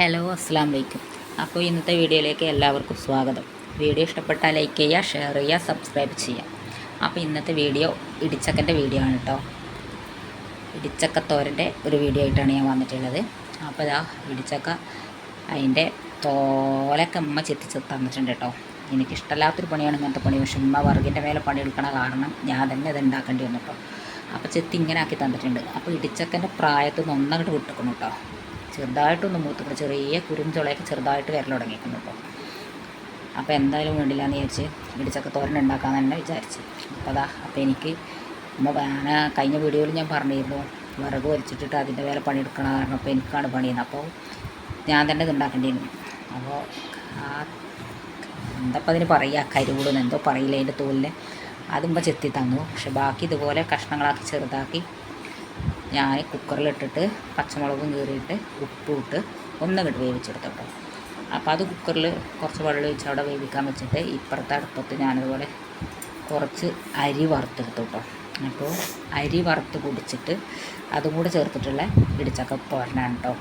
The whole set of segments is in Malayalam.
ഹലോ അസ്സാം വലൈക്കും അപ്പോൾ ഇന്നത്തെ വീഡിയോയിലേക്ക് എല്ലാവർക്കും സ്വാഗതം. വീഡിയോ ഇഷ്ടപ്പെട്ടാൽ ലൈക്ക് ചെയ്യുക ഷെയർ ചെയ്യുക സബ്സ്ക്രൈബ് ചെയ്യുക. അപ്പോൾ ഇന്നത്തെ വീഡിയോ ഇടിച്ചക്കന്റെ വീഡിയോ ആണ് കേട്ടോ ഇടിച്ചക്കത്തോരന്റെ ഒരു വീഡിയോ ആയിട്ടാണ് ഞാൻ വന്നിട്ടുള്ളത്. അപ്പോൾ ഇതാ ഇടിച്ചക്ക അതിന്റെ തോലൊക്കെ ഉമ്മ ചെത്തിച്ച് തന്നിട്ടുണ്ട് കേട്ടോ എനിക്കിഷ്ടമില്ലാത്തൊരു പണിയാണ് ഇങ്ങനത്തെ പണി. പക്ഷെ ഉമ്മ വർഗിന്റെ മേലെ പണിയെടുക്കണ കാരണം ഞാൻ തന്നെ അത് ഉണ്ടാക്കേണ്ടി വന്നു കേട്ടോ അപ്പോൾ ചെത്തി ഇങ്ങനെ ആക്കി തന്നിട്ടുണ്ട്. അപ്പോൾ ഇടിച്ചക്കന്റെ പ്രായത്തിൽ നിന്ന് ഒന്നങ്ങോട്ട് വിട്ടുക്കണം കേട്ടോ ചെറുതായിട്ടൊന്ന് മൂത്തുക്കൂടെ ചെറിയ കുരുഞ്ചുളയൊക്കെ ചെറുതായിട്ട് വരൽ തുടങ്ങിയിരിക്കുന്നു കേട്ടോ അപ്പോൾ എന്തായാലും വേണ്ടില്ല എന്ന് വിചാരിച്ച് ഇടിച്ചക്ക തോരൻ ഉണ്ടാക്കാൻ തന്നെ വിചാരിച്ച്. അപ്പോൾ അതാ അപ്പോൾ എനിക്ക് ഞാൻ കഴിഞ്ഞ വീഡിയോയിൽ ഞാൻ പറഞ്ഞിരുന്നു വിറക് വലിച്ചിട്ടിട്ട് അതിന്റെ വേറെ പണിയെടുക്കണ കാരണം അപ്പോൾ എനിക്കാണ് പണിയുന്നത് അപ്പോൾ ഞാൻ തന്നെ ഇത് അപ്പോൾ ആ എന്തപ്പോൾ അതിന് പറയുക കരികൂടുന്ന് എന്തോ പറയില്ല അതിന്റെ തോലിനെ. അതുമ്പോൾ ചെത്തി തന്നു. പക്ഷെ ബാക്കി ഇതുപോലെ കഷ്ണങ്ങളാക്കി ചെറുതാക്കി ഞാൻ കുക്കറിലിട്ടിട്ട് പച്ചമുളകും കീറിയിട്ട് ഉപ്പും ഇട്ട് ഒന്നങ്ങോട്ട് വേവിച്ചെടുത്തു കേട്ടോ അപ്പോൾ അത് കുക്കറിൽ കുറച്ച് വെള്ളം ഒഴിച്ച് അവിടെ വേവിക്കാൻ വെച്ചിട്ട് ഇപ്പുറത്തെ അടുപ്പത്ത് ഞാനതുപോലെ കുറച്ച് അരി വറുത്തെടുത്തു കേട്ടോ അപ്പോൾ അരി വറുത്ത് കുടിച്ചിട്ട് അതും കൂടെ ചേർത്തിട്ടുള്ള ഇടിച്ചക്ക തോരനാണ് കേട്ടോ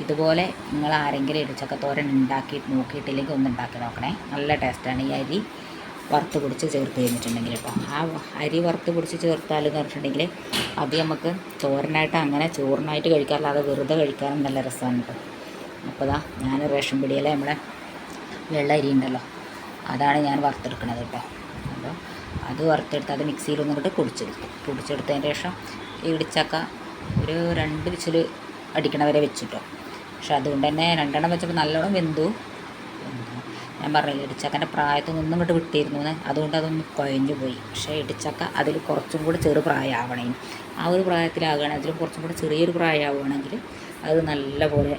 ഇതുപോലെ നിങ്ങൾ ആരെങ്കിലും ഇടിച്ചക്ക തോരൻ ഉണ്ടാക്കി നോക്കിയിട്ടില്ലെങ്കിൽ ഒന്ന് ഉണ്ടാക്കി നോക്കണേ. നല്ല ടേസ്റ്റാണ് ഈ അരി. വറുത്ത് പൊടിച്ച് ചേർത്ത് കഴിഞ്ഞിട്ടുണ്ടെങ്കിൽ കേട്ടോ. ആ അരി വറുത്ത് പൊടിച്ച് ചേർത്താലെന്ന് പറഞ്ഞിട്ടുണ്ടെങ്കിൽ അത് നമുക്ക് തോരനായിട്ട് അങ്ങനെ ചോറിനായിട്ട് കഴിക്കാറില്ലാതെ വെറുതെ കഴിക്കാനും നല്ല രസമാണ് കേട്ടോ. അപ്പോൾ ഇതാ ഞാൻ റേഷൻ പിടിയിലെ നമ്മുടെ വെള്ള അരി ഉണ്ടല്ലോ അതാണ് ഞാൻ വറുത്തെടുക്കുന്നത് കേട്ടോ. അപ്പോൾ അത് വറുത്തെടുത്ത് അത് മിക്സിയിൽ ഒന്നിട്ട് പൊടിച്ചെടുത്തു. പൊടിച്ചെടുത്തതിന് ശേഷം ഈ ഇടിച്ചക്ക ഒരു രണ്ട് വിച്ചിൽ അടിക്കണവരെ വെച്ചിട്ടോ. പക്ഷെ അതുകൊണ്ട് തന്നെ രണ്ടെണ്ണം വെച്ചപ്പോൾ നല്ലോണം വെന്തു. ഞാൻ പറഞ്ഞില്ല ഇടിച്ചക്കന്റെ പ്രായത്തിൽ നിന്നും ഇങ്ങോട്ട് വിട്ടിരുന്നു അതുകൊണ്ട് അതൊന്ന് കുഴഞ്ഞു പോയി. പക്ഷേ ഇടിച്ചക്ക അതിൽ കുറച്ചും കൂടി ചെറു പ്രായമാവണേ. ആ ഒരു പ്രായത്തിലാകുകയാണെങ്കിൽ അതിലും കുറച്ചും കൂടി ചെറിയൊരു പ്രായമാവുകയാണെങ്കിൽ അത് നല്ലപോലെ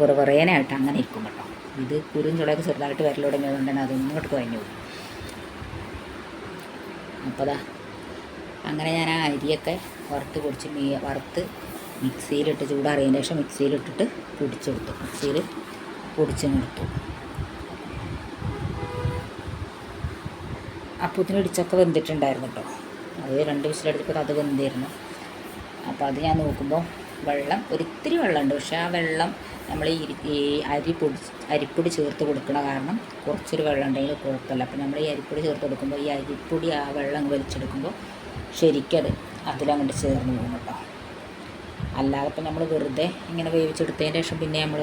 വെറുവേനായിട്ട് അങ്ങനെ ഇരിക്കും കേട്ടോ. ഇത് കുരും ചുളയൊക്കെ ചെറുതായിട്ട് വരൽ തുടങ്ങിയതുകൊണ്ട് തന്നെ അതൊന്നും ഇങ്ങോട്ട് കുഴഞ്ഞു പോയി. അപ്പോൾ അങ്ങനെ ഞാൻ ആ അരിയൊക്കെ വറുത്ത് പൊടിച്ച് മീ വറുത്ത് മിക്സിയിലിട്ട് ചൂടാറിയതിന് ശേഷം മിക്സിയിലിട്ടിട്ട് പൊടിച്ചെടുത്തു. മിക്സിയിൽ പൊടിച്ചെടുത്തു അപ്പത്തിന് ഇടിച്ചൊക്കെ വെന്തിട്ടുണ്ടായിരുന്നു കേട്ടോ അത് രണ്ട് വിസിലെടുത്തപ്പോൾ അത് വെന്തിരുന്നു. അപ്പോൾ അത് ഞാൻ നോക്കുമ്പോൾ വെള്ളം ഒരിത്തിരി വെള്ളമുണ്ട്. പക്ഷേ ആ വെള്ളം നമ്മൾ ഈ ഈ അരി പൊടി അരിപ്പൊടി ചേർത്ത് കൊടുക്കണ കാരണം കുറച്ചൊരു വെള്ളം ഉണ്ടെങ്കിൽ കുഴപ്പമില്ല. അപ്പോൾ നമ്മൾ ഈ അരിപ്പൊടി ചേർത്ത് കൊടുക്കുമ്പോൾ ഈ അരിപ്പൊടി ആ വെള്ളം വലിച്ചെടുക്കുമ്പോൾ ശരിക്കത് അതിലങ്ങോട്ട് ചേർന്ന് പോകും കേട്ടോ അല്ലാതെ ഇപ്പം നമ്മൾ വെറുതെ ഇങ്ങനെ വേവിച്ചെടുത്തതിന് ശേഷം പിന്നെ നമ്മൾ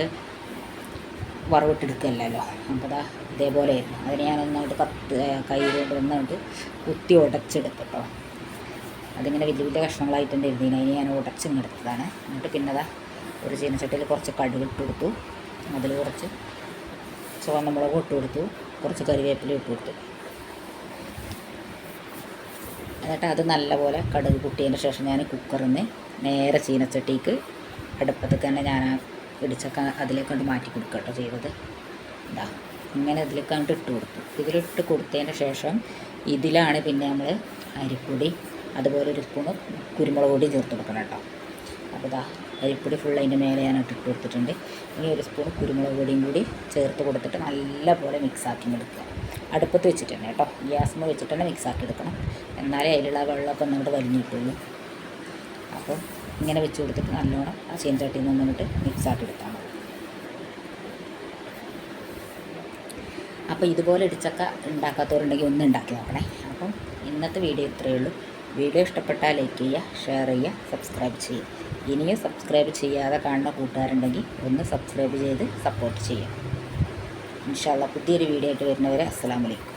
വറവിട്ടെടുക്കുകയല്ലല്ലോ അപ്പോൾ അതാ ഇതേപോലെയായിരുന്നു. അതിന് ഞാൻ ഒന്നായിട്ട് കത്ത് കൈ കൊണ്ട് ഒന്നായിട്ട് കുത്തി ഉടച്ചെടുത്തു കേട്ടോ അതിങ്ങനെ വലിയ വലിയ കഷ്ണങ്ങളായിട്ടുണ്ട് ഇരുന്നതിന് അതിന് ഞാൻ ഉടച്ചിങ്ങെടുത്തതാണ്. എന്നിട്ട് പിന്നെ അതാ ഒരു ചീനച്ചട്ടിയിൽ കുറച്ച് കടുക് ഇട്ട് കൊടുത്തു അതിൽ കുറച്ച് ചുവന്ന മുളക് ഇട്ട് കൊടുത്തു കുറച്ച് കറിവേപ്പില ഇട്ട് കൊടുത്തു എന്നിട്ട് അത് നല്ലപോലെ കടുക് കുട്ടിയതിന് ശേഷം ഞാൻ കുക്കറിൽ നിന്ന് നേരെ ചീനച്ചട്ടിക്ക് അടുപ്പത്തേക്ക് തന്നെ ഞാൻ ആ ഇടിച്ചൊക്കെ അതിലേക്കൊണ്ട് മാറ്റി കൊടുക്കുക കേട്ടോ ചെയ്തത്. ഇതാ ഇങ്ങനെ ഇതിലേക്ക് കണ്ടിട്ട് ഇട്ട് കൊടുത്തു. ഇതിലിട്ട് കൊടുത്തതിന് ശേഷം ഇതിലാണ് പിന്നെ നമ്മൾ അരിപ്പൊടി അതുപോലെ ഒരു സ്പൂണ് കുരുമുളക് പൊടി ചേർത്ത് കൊടുക്കണം കേട്ടോ. അപ്പോൾ ഇതാ അരിപ്പൊടി ഫുൾ അതിന്റെ മേലെ ഞാൻ ഇട്ടിട്ട് കൊടുത്തിട്ടുണ്ട്. ഇനി ഒരു സ്പൂൺ കുരുമുളക് പൊടിയും കൂടി ചേർത്ത് കൊടുത്തിട്ട് നല്ലപോലെ മിക്സാക്കി എടുക്കുക. അടുപ്പത്ത് വെച്ചിട്ട് തന്നെ കേട്ടോ. ഗ്യാസ്മ വെച്ചിട്ട് തന്നെ മിക്സാക്കി എടുക്കണം. എന്നാലേ അതിലുള്ള വെള്ളമൊക്കെ ഒന്നുകൂടെ വലിഞ്ഞിട്ടുള്ളൂ. അപ്പോൾ ഇങ്ങനെ വെച്ച് കൊടുത്തിട്ട് നല്ലോണം ആ ചീനച്ചട്ടിയിൽ നിന്ന് വന്നിട്ട് മിക്സാക്കി എടുത്താൽ മതി. അപ്പോൾ ഇതുപോലെ ഇടിച്ചക്ക ഉണ്ടാക്കാത്തവരുണ്ടെങ്കിൽ ഒന്ന് ഉണ്ടാക്കി നോക്കണേ. അപ്പം ഇന്നത്തെ വീഡിയോ ഇത്രയേ ഉള്ളൂ. വീഡിയോ ഇഷ്ടപ്പെട്ടാൽ ലൈക്ക് ചെയ്യുക ഷെയർ ചെയ്യുക സബ്സ്ക്രൈബ് ചെയ്യുക. ഇനിയും സബ്സ്ക്രൈബ് ചെയ്യാതെ കാണുന്ന കൂട്ടുകാരുണ്ടെങ്കിൽ ഒന്ന് സബ്സ്ക്രൈബ് ചെയ്ത് സപ്പോർട്ട് ചെയ്യുക. ഇൻഷാല്ല പുതിയൊരു വീഡിയോ ആയിട്ട് വരുന്നവരെ അസ്സാം വലൈക്കും